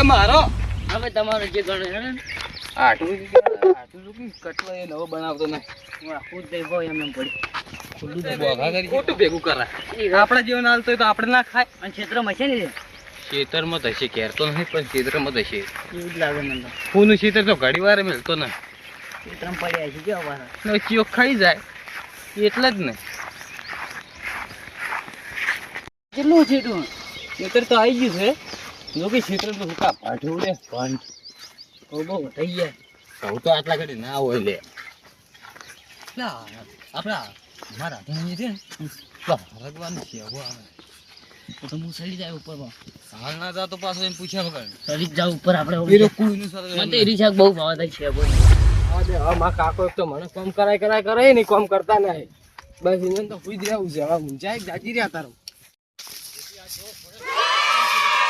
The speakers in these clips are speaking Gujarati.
કે મારો? હવે તમારો જે ગણો ને. આટલું આટલું કટલો એ નવો બનાવતો નહીં. આખું જ દેખો એમ એમ પડી. ખોટું ભેગું કરાય. આપણા જેવો હાલતો તો આપણે ના ખાય. અને ક્ષેત્રમાં છે ને ખેતરમાં થશે ક્યારે તો નહીં પણ ખેતરમાં થશે એવું જ લાગે મને ફૂનું ખેતર તો ઘડી વાર મળતો ને ક્ષેત્રમાં પડ્યા છે કેવા ચિયો ખાઈ જાય. એટલે જ ને. કેટલું છે ખેતર તો આવી ગયું છે. જો કે ખેતર તો હુકા પાઠું રે પણ તો બહુ થઈ જાય. કહું તો આટલા ઘડી ના હોય લે. આપણા મારા ધણી છે ભગવાન છે હવે આવે તો તો હું સડી જાય ઉપરમાં હાલ ના જાવ તો પાછો એમ પૂછ્યા વગર. સડી જ જાવ ઉપર આપણે એ કુઈનું સર મને એરી શાક બહુ ભાવ થાય છે બોલ. હા દે કાકો એક તો મને કોમ કરાય કરાય કરે ને કોમ કરતા નહીં. બસ એને તો પૂછ રહેવું છે હવે જાજી રહ્યા તારું.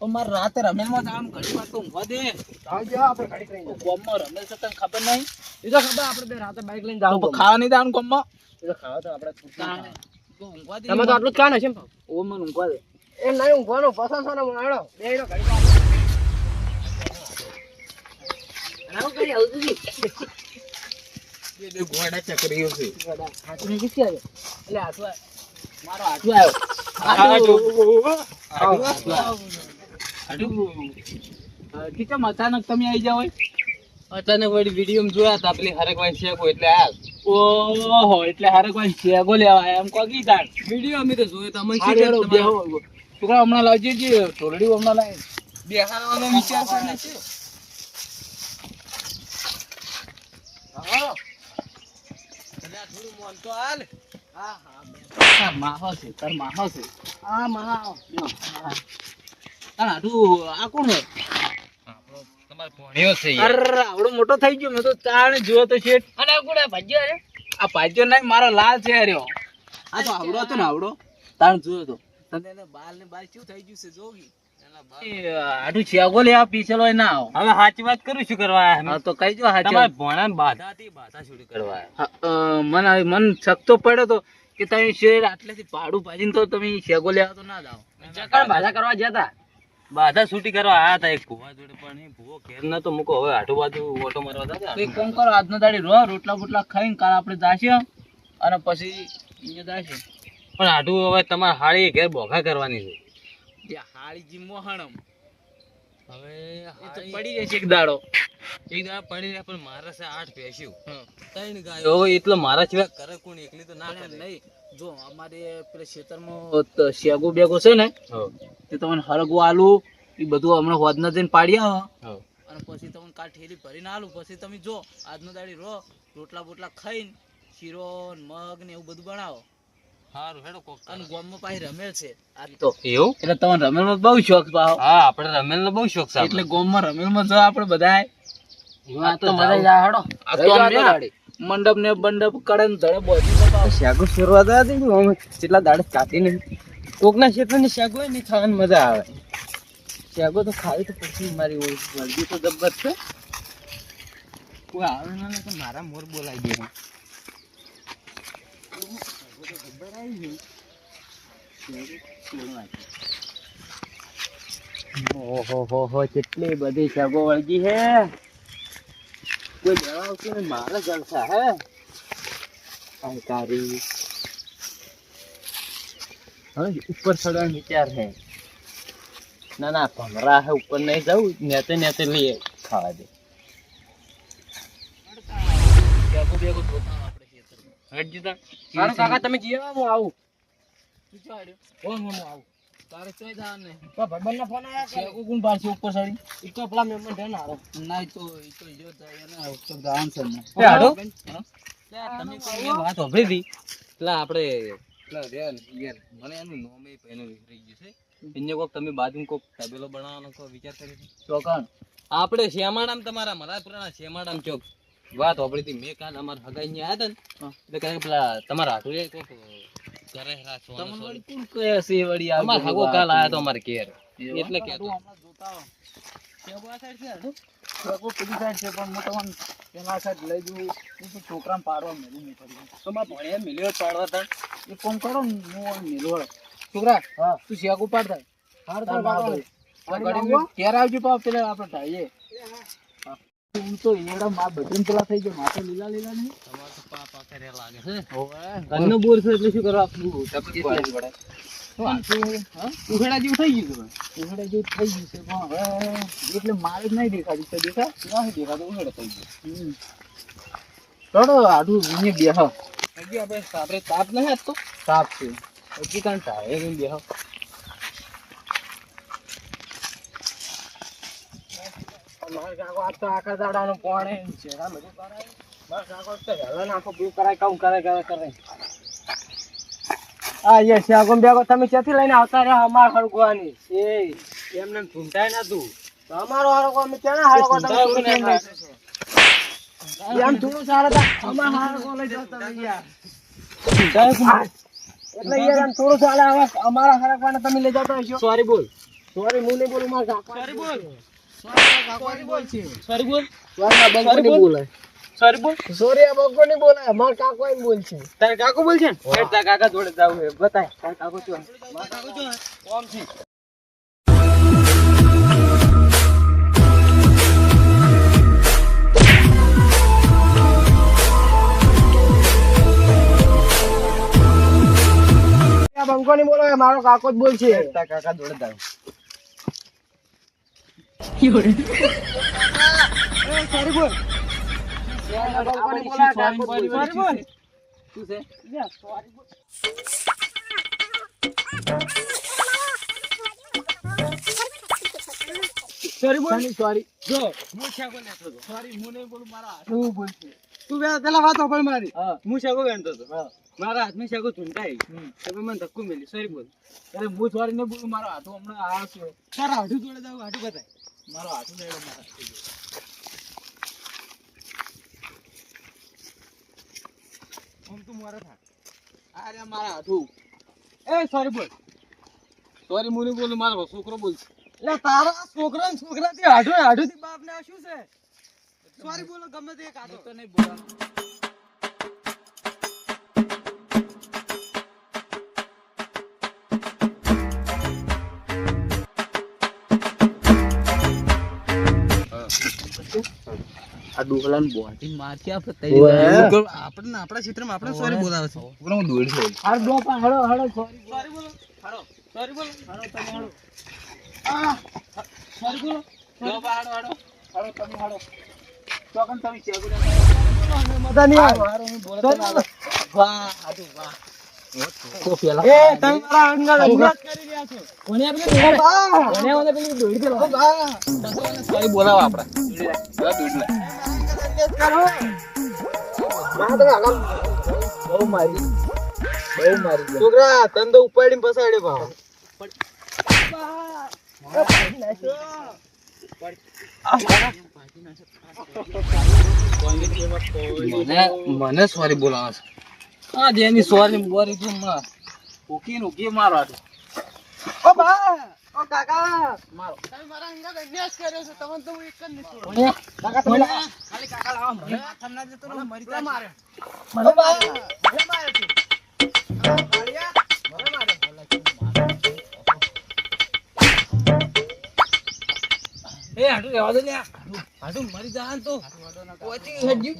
રાતે રમેલમાં જવાનું ઘણી વાર તો ઊંઘવા દે. ગોમમાં રમેલ છે તને ખબર નહીં? ખાવા નહીં જવાનું ગોમમાં? એ તો ખાવા તો આપણે ઊંઘવા દે. તમે તો આટલું જ કાન હશે ઓ મને ઊંઘવા દે. એ નહીં ઊંઘવાનો પસંદ છે ને મારો બે નો ઘડી આવું કરી બે બે ચકરીઓ છે. કિસી આવ્યો? એટલે હાથું આવ્યો. મારો હાથું કેમ અચાનક તમે આવી જાવ અચાનક વળી વીડિયો જોયા હતા પેલી હરકભાઈ શેકો એટલે આ ઓહો એટલે હરકભાઈ શેકો લેવા એમ કોકી તાણ. વીડિયો અમે તો જોયો તમે શું. છોકરા હમણાં લાવજે જે ઢોલડી હમણાં લાવી. બેહારવાનો વિચાર છે ને છે. હા. થોડું મોન તો હાલ. હા હા તાર માહો છે તાર માહો છે. આ મહા તાર હાથું આ કોણ છે તમારે ભણ્યો છે અરે આવડો મોટો થઈ ગયો મેં તો તાણે જોયો તો શેઠ. અને આ કોણ ભાજ્યો અરે આ ભાજ્યો નહીં મારો લાલ છે અર્યો આ તો આવડો હતો ને આવડો. તાણ જોયો તો. તને એને બાલ ને બાલ શું થઈ ગયું છે જોગી? આટું લે આ પીછેલો ના આવો. હવે સાચી વાત કરું શું કરવા તો કઈ જો હાચી તમારે ભણા બાધા હતી બાધા છોડી કરવા મન આવી- મન શકતો પડ્યો તો કે તમે શેર આટલેથી ભાડું ભાજીને તો તમે શેગો લેવા તો ના જાઓ. ચકણ ભાજા કરવા જતા બાધા છૂટી કરવા આયા હતા એક ભૂવા જોડે પણ એ ભુવો ઘેર તો મૂકો. હવે આટુ બાજુ ઓટો મારવા જતા એક કામ કરો આજનો દાડી રો રોટલા બોટલા ખાઈને કાલ આપણે જાશે અને પછી અહીંયા જાશે. પણ આઠું હવે તમારે હાળી ઘેર બોઘા કરવાની છે. હાળી જી મોહણમ. હવે પડી જશે એક દાડો. એક દાડો પડી રહ્યા પણ મારા આઠ પેશ્યું ત્રણ ગાયો હવે એટલો મારા સિવાય કરે કોણ એકલી તો ના ના કરે નહીં જો અમારે પેલા ખેતરમાં શેગો બેગો છે ને તે તમને હરગવું આલુ એ બધું હમણાં હોદના જઈને પાડ્યા અને પછી તમને કાલ ઠેલી ભરીને આલું. પછી તમે જો આજનો દાડી રો રોટલા બોટલા ખાઈને શીરો મગ ને એવું બધું બનાવો. હારું હેડો કોક અને. ગામમાં પાછી રમેલ છે. તો એવું? એટલે તમને રમેલમાં બહુ શોખ પાહો હા આપણે રમેલ નો બહુ શોખ છે એટલે ગામમાં રમેલમાં જો આપણે બધા આ તો મજા હેડો. આ તો અમે મંડપ ને બંડપ કડે ને ધડે બોધી શાકો શરૂઆત હતી ને અમે કેટલા દાડે કાઢી ને. કોકના ક્ષેત્રની શાક હોય ને ખાવાની મજા આવે. શાકો તો ખાવી તો પછી મારી વર્દી તો જબ્બર છે. કોઈ આવે ના ને તો મારા મોર બોલાઈ ગયો. ઓહો, હો હો કેટલી બધી શાકો વળગી હે કોઈ જણાવતું ને મારા જલસા હે અહંકારી હવે ઉપર ચડવાનો વિચાર છે ના ના ભમરા હે ઉપર નહીં જવું નેતે નેતે લઈએ. ખાવા દે. કાકા, તમે જીએ હું આવું. હું આવું? તારે ચોય જવાનું ને તો ભાઈબંધનો ફોન આવ્યો શેગો કોણ પાડશે ઉપર સાડી ઈ તો પેલા મહેમાન છે ને ના તો ઈ તો જો એને તો જવાનું છે ને એ હાડો? તમે કોઈ વાત સાંભળી હતી પેલા આપણે પેલા રહ્યા યાર મને એનું નામ પહેલું વિસરી ગયું છે. એને કોક તમે બાજુ કોક તબેલો બનાવવાનો કોઈ વિચાર કરી? ચોકણ આપણે શ્યામાડામ તમારા મારા પુરાણા શ્યામાડામ ચોક વાત હોભળી હતી મેં કાલ અમારા હગાઈ આવ્યા હતા ને. એટલે કહે કે પેલા તમારા હાટુ કોક ઘરે રાખવાનું તમને વળી કોણ કહે છે એ વળી આ અમાર હાગો કાલ આયા તો અમાર ઘેર. એટલે કે તું. હમણાં જોતા છે પેલી છે પણ હું તમને પેલા side લઈ જઉં. હું તો છોકરાને પાડવા મેલું નહીં પડી. તમારે ભણ્યા મિલ્યો પાડવા તા. એક કામ કરો ને હું. છોકરા તું શેગો પાડ થાય તાર ઘેર આવજો પેલા આપણે. હું. તો એડા મા bedroom પેલા થઈ ગયો. માથે લીલા લીલા નહીં. તો છે છે છે છે મારે જ નહીં દેખાડી છે દેખાતું? ઉઘેડો થઈ ગયો. હમ. ચડો આડું વિને બેહ. હજી આપણે આપણે તાપ નહીં છે. હજી કાંઈ ટાળે એમ બેહો. મારા કાકો આજ તો આખા દાડાનો પોણે ચહેરા બધું કરાય મારા કાકો તો વહેલો નાખો બધું કરાય કામ કરે કરે કરે આ યે શાગમ બેગો તમે ક્યાંથી લઈને આવતા રહ્યા? અમાર હરગવાની એ એમને ચૂંટાય ના અમારો હરગો અમે ક્યાં હરગો તમે? એમ થોડું સારું તા. અમાર હરગો લઈ જતા રહ્યા એટલે યાર આમ થોડું ચાલે હવે અમારા હરગવાને તમે લઈ જતા હશો. સોરી બોલ. સોરી હું નહીં બોલું મારા સોરી બોલ. સોરી બોલ. સોરી બોલ. સોરી બંકો નહીં બોલાય સોરી બોલ. સોરી આ બકો નહીં બોલે માર કાકો એમ બોલ છે. તાર કાકો બોલ છે ને તાર કાકા જોડે જાવ હે. બતાય તાર કાકો જો માર કાકો જો કોમ છે બંકો નહીં બોલાય મારો કાકો જ બોલ છે. કાકા જોડે સોરી બોલ. સોરી બોલ સોરી વાતો પણ મારી હા શાકો વેણતો હતો મારા હાથમાં શાકો ચૂંટાઈ તમે મને ધક્કું મેલી સોરી બોલ અરે હું સોરી ને બોલું મારો હાથો હમણાં આ છે તારા હાથું જોડે જાવ હાથું બતાય મારો હાથું જોડે. મારા આમ તું મારા થા આ મારા હાથું. એ સોરી બોલ. સોરી મુની બોલું મારો છોકરો બોલ. એટલે તારા છોકરા ને છોકરા થી હાડું હાડું થી બાપ ને આ શું છે? સોરી બોલો ગમે તે એક હાડો તો નહીં આ ડોહલાને બોધી મારથી આપણે તઈ ઓવે. આપણા ક્ષેત્રમાં આપણે સોરી બોલાવે છે. છોકરો હું દોડી છે. હાર દો પણ હળો હળો સોરી સોરી બોલો. હળો સોરી બોલો. હળો તમે હળો આ સોરી બોલો. જો બા હાડો હાડો હાડો તમે હાડો ચોકન તમે ચેક કરો. મજા નહીં આવે હારો, હું બોલતો વાહ હાડો વાહ એ તમે મારા અંગાળ અભ્યાસ કરી રહ્યા છો કોને? આપણે કોને મને પેલી દોડી પેલો સોરી બોલાવો આપડા બધા દોડી લે. બહુ મારી બહુ મારી. છોકરા તને તો ઉપાડીને પસાડ્યો ભાવ મને મને સોરી બોલાવે છે હા જેની સોરી બોરી તું માં ઓકી નું કે ઓ બા ઓ કાકા! મારો. તમે મારા અંગાળ અભ્યાસ કર્યો છે તમને તો હું એક જ નહીં છોડું? કાકા તમે ખાલી કાકા લાવો મને તમને જતો રહો, મરી જાય. મને મારે. મને મારે તું. મને મારે એ હાટુ રહેવા દે લ્યા. હાટુ મરી જાય તો. પહોંચી ગયું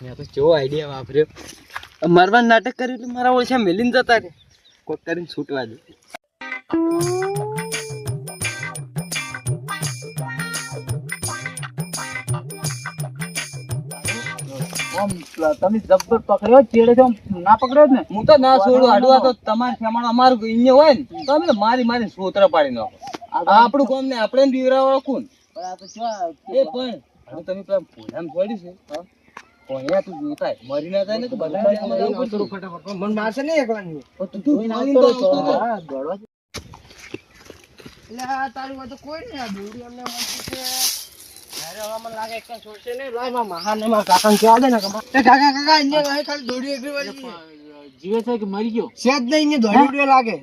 મેં તો કેવો આઈડિયા વાપર્યો. મારવા નાટક કર્યું એટલે મારા ઓછા મેલીને જતા રે કોક કરીને છૂટવા દે. તમે જબ્બર પકડ્યો ચેડે તો ના પકડ્યો ને? હું તો ના છોડું આડવા તો તમારે ખેમાણ અમારું અહીંયા હોય ને તો અમે મારી મારી સોતરા પાડી નાખો. આપણું કામ ને આપણે ને કોણ? પણ આ તો એ પણ હવે તમે પેલા છે. હા? તું જોતા મરી ના જાય ને તો બધા ફટાફટ. પણ મારશે નહીં એકલા તું તું બોલીને તો આવતો હતો. હા, દોડવા જ. એટલે આ તારી વાત કોઈ નહીં. આ દોરી અમને છે. અરે લાગે એક છોડશે નહીં. લાય મારા મહાન ને ને કાકા કાકા અહીંયા લાય ખાલી દોડી એકલી વાળી જીવે છે કે મરી ગયો? સેજ નહીં અહીંયા દોડી લાગે.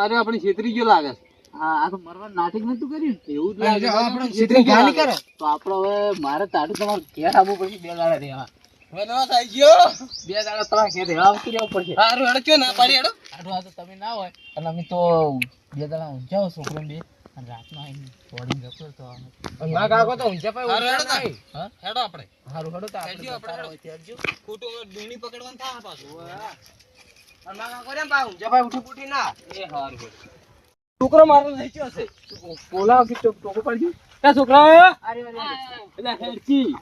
અરે આપણે છેતરી ગયો લાગે આ તો મરવાનું નાટક નતું કર્યું એવું જ લાગે આપણે છેતરી ગાલી કરે. તો આપણે હવે મારે તારું તમારે ઘેર આવવું પડશે બે દાડા રહેવા. વનવાસ આવી ગયો બે દાડા તમારે ઘેર રહેવા આવતું રહેવું પડશે. હારું હેડો કયો ના પાડી હેડો. આટલું આ તો તમે ના હોય અને અમે તો બે દાડા ઊંઝાઓ છોકરો બે. અને રાતના આવીને બોર્ડિંગ જતો હતો ના કાકો તો ઊંચા પાય હારું હેડો ઊંચા નહીં. હા? હેડો આપણે. હારું હેડો તો આપણે આપણે, હેડો. હોય ત્યાં હેડજો. ખોટું ડુંગળી પકડવાનું થાય પાછું. અને ના કાકો રે પા ઊંચા ઉઠી પૂઠી ના. એ સારું. છોકરો મારો લઈ ગયો છે. બોલાવો કે ટોક- પાડજો. ક્યાં છોકરા અરે, અરે, હેડકી.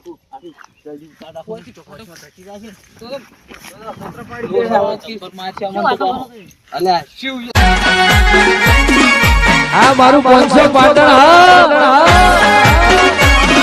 આ મારું પાંચસો પાટણ હા.